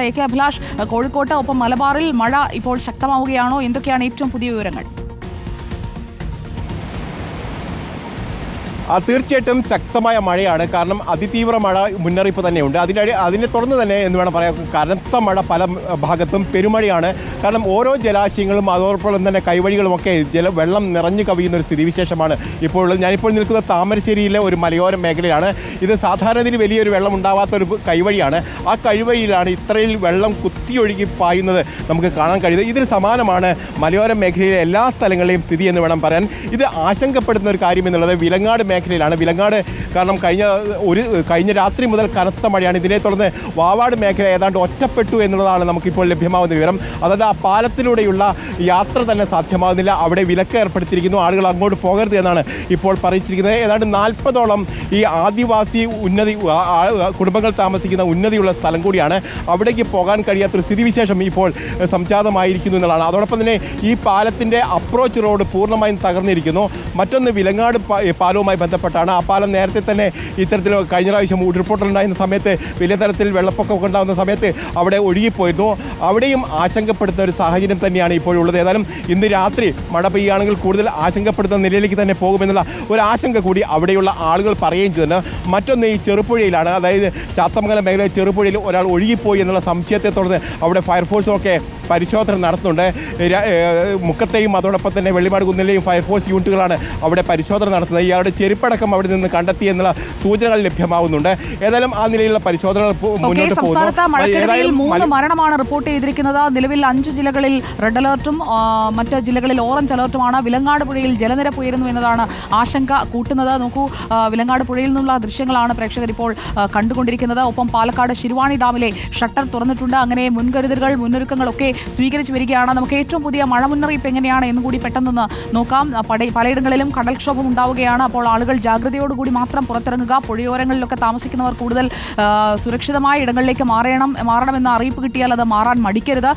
A K Abhilash കോഴിക്കോട്ട് ഒപ്പം മലബാറിൽ മഴ ഇപ്പോൾ ശക്തമാവുകയാണോ? എന്തൊക്കെയാണ് ഏറ്റവും പുതിയ വിവരങ്ങൾ? തീർച്ചയായിട്ടും ശക്തമായ മഴയാണ്. കാരണം അതിതീവ്ര മഴ മുന്നറിയിപ്പ് തന്നെയുണ്ട്. അതിന്റെ അതിനെ തുടർന്ന് തന്നെ എന്ന് വേണം പറയാം കനത്ത മഴ പല ഭാഗത്തും പെരുമഴയാണ്. കാരണം ഓരോ ജലാശയങ്ങളും അതോടൊപ്പം തന്നെ കൈവഴികളുമൊക്കെ ജല വെള്ളം നിറഞ്ഞു കവിയുന്ന ഒരു സ്ഥിതിവിശേഷമാണ്. ഇപ്പോൾ ഉള്ളത് ഞാനിപ്പോൾ നിൽക്കുന്ന താമരശ്ശേരിയിലെ ഒരു മലയോര മേഖലയാണ് ഇത് സാധാരണയിൽ വലിയൊരു വെള്ളം ഉണ്ടാവാത്ത ഒരു കൈവഴിയാണ്. ആ കൈവഴിയിലാണ് ഇത്രയിൽ വെള്ളം കുത്തിയൊഴുകി പായുന്നത് നമുക്ക് കാണാൻ കഴിയുന്നത്. ഇതിന് സമാനമാണ് മലയോര മേഖലയിലെ എല്ലാ സ്ഥലങ്ങളിലെയും സ്ഥിതി എന്ന് വേണം പറയാൻ. ഇത് ആശങ്കപ്പെടുന്ന ഒരു കാര്യം എന്നുള്ളത് വിലങ്ങാട് മേഖലയിലാണ്. വിലങ്ങാട് കാരണം കഴിഞ്ഞ ഒരു കഴിഞ്ഞ രാത്രി മുതൽ കനത്ത മഴയാണ്. ഇതിനെ തുടർന്ന് വാവാട് മേഖല ഏതാണ്ട് ഒറ്റപ്പെട്ടു എന്നുള്ളതാണ് നമുക്കിപ്പോൾ ലഭ്യമാകുന്ന വിവരം. അതായത് ആ പാലത്തിലൂടെയുള്ള യാത്ര തന്നെ സാധ്യമാകുന്നില്ല. അവിടെ വിലക്ക് ഏർപ്പെടുത്തിയിരിക്കുന്നു. ആളുകൾ അങ്ങോട്ട് പോകരുത് എന്നാണ് ഇപ്പോൾ പറയിച്ചിരിക്കുന്നത്. ഏതാണ്ട് നാൽപ്പതോളം ഈ ആദിവാസി ഉന്നതി കുടുംബങ്ങൾ താമസിക്കുന്ന ഉന്നതിയുള്ള സ്ഥലം കൂടിയാണ് അവിടേക്ക് പോകാൻ കഴിയാത്തൊരു സ്ഥിതിവിശേഷം ഇപ്പോൾ സംജാതമായിരിക്കുന്നു എന്നുള്ളതാണ്. അതോടൊപ്പം തന്നെ ഈ പാലത്തിന്റെ അപ്രോച്ച് റോഡ് പൂർണമായും തകർന്നിരിക്കുന്നു. മറ്റൊന്ന് വിലങ്ങാട് പാലവുമായി ബന്ധപ്പെട്ടാണ്. ആ പാലം നേരത്തെ തന്നെ ഇത്തരത്തിൽ കഴിഞ്ഞ പ്രാവശ്യം ഉരുൾപൊട്ടലുണ്ടായിരുന്ന സമയത്ത് വലിയ തരത്തിൽ വെള്ളപ്പൊക്കമൊക്കെ ഉണ്ടാകുന്ന സമയത്ത് അവിടെ ഒഴുകിപ്പോയിരുന്നു. അവിടെയും ആശങ്കപ്പെടുത്തുന്ന ഒരു സാഹചര്യം തന്നെയാണ് ഇപ്പോഴുള്ളത് ഏതായാലും ഇന്ന് രാത്രി മഴ പെയ്യുകയാണെങ്കിൽ കൂടുതൽ ആശങ്കപ്പെടുത്തുന്ന നിലയിലേക്ക് തന്നെ പോകുമെന്നുള്ള ഒരു ആശങ്ക കൂടി അവിടെയുള്ള ആളുകൾ പറയുകയും ചെയ്തിട്ടുണ്ട്. മറ്റൊന്ന് ഈ ചെറുപ്പുഴയിലാണ് അതായത് ചാത്തമംഗലം മേഖലയിൽ ചെറുപുഴയിൽ ഒരാൾ ഒഴുകിപ്പോയി എന്നുള്ള സംശയത്തെ തുടർന്ന് അവിടെ ഫയർഫോഴ്സുമൊക്കെ പരിശോധന നടത്തുന്നുണ്ട്. മുക്കത്തെയും അതോടൊപ്പം തന്നെ വെള്ളിമാട് കുന്നിലെയും ഫയർഫോഴ്സ് യൂണിറ്റുകളാണ് അവിടെ പരിശോധന നടത്തുന്നത്. ഇയാളുടെ ചെരുപ്പടക്കം അവിടെ നിന്ന് കണ്ടെത്തി എന്നുള്ള സൂചനകൾ ലഭ്യമാവുന്നുണ്ട്. ഏതായാലും ആ നിലയിലുള്ള പരിശോധനകൾ മുന്നോട്ട് പോകുന്നു. മരണമാണ് റിപ്പോർട്ട് ചെയ്തിരിക്കുന്നത്. നിലവിൽ അഞ്ച് ജില്ലകളിൽ റെഡ് അലർട്ടും മറ്റ് ജില്ലകളിൽ ഓറഞ്ച് അലർട്ടുമാണ്. വിലങ്ങാട് പുഴയിൽ ജലനിരപ്പ് ഉയരുന്നു എന്നതാണ് ആശങ്ക കൂട്ടുന്നത്. നോക്കൂ വിലങ്ങാട് പുഴയിൽ നിന്നുള്ള ദൃശ്യങ്ങളാണ് പ്രേക്ഷകർ ഇപ്പോൾ കണ്ടുകൊണ്ടിരിക്കുന്നത്. ഒപ്പം പാലക്കാട് ശിരുവാണി ഡാമിലെ ഷട്ടർ തുറന്നിട്ടുണ്ട്. അങ്ങനെ മുൻകരുതലുകൾ മുന്നൊരുക്കങ്ങളൊക്കെ സ്വീകരിച്ചു വരികയാണ്. നമുക്ക് ഏറ്റവും പുതിയ മഴ മുന്നറിയിപ്പ് എങ്ങനെയാണ് എന്ന് കൂടി പെട്ടെന്നൊന്ന് നോക്കാം. പലയിടങ്ങളിലും കടൽക്ഷോഭം ഉണ്ടാവുകയാണ്. അപ്പോൾ ആളുകൾ ജാഗ്രതയോടുകൂടി മാത്രം പുറത്തിറങ്ങുക. പുഴയോരങ്ങളിലൊക്കെ താമസിക്കുന്നവർ കൂടുതൽ സുരക്ഷിതമായ ഇടങ്ങളിലേക്ക് മാറണം മാറണമെന്ന അറിയിപ്പ് കിട്ടിയാൽ അത് മാറാൻ மடிக்கிறதா?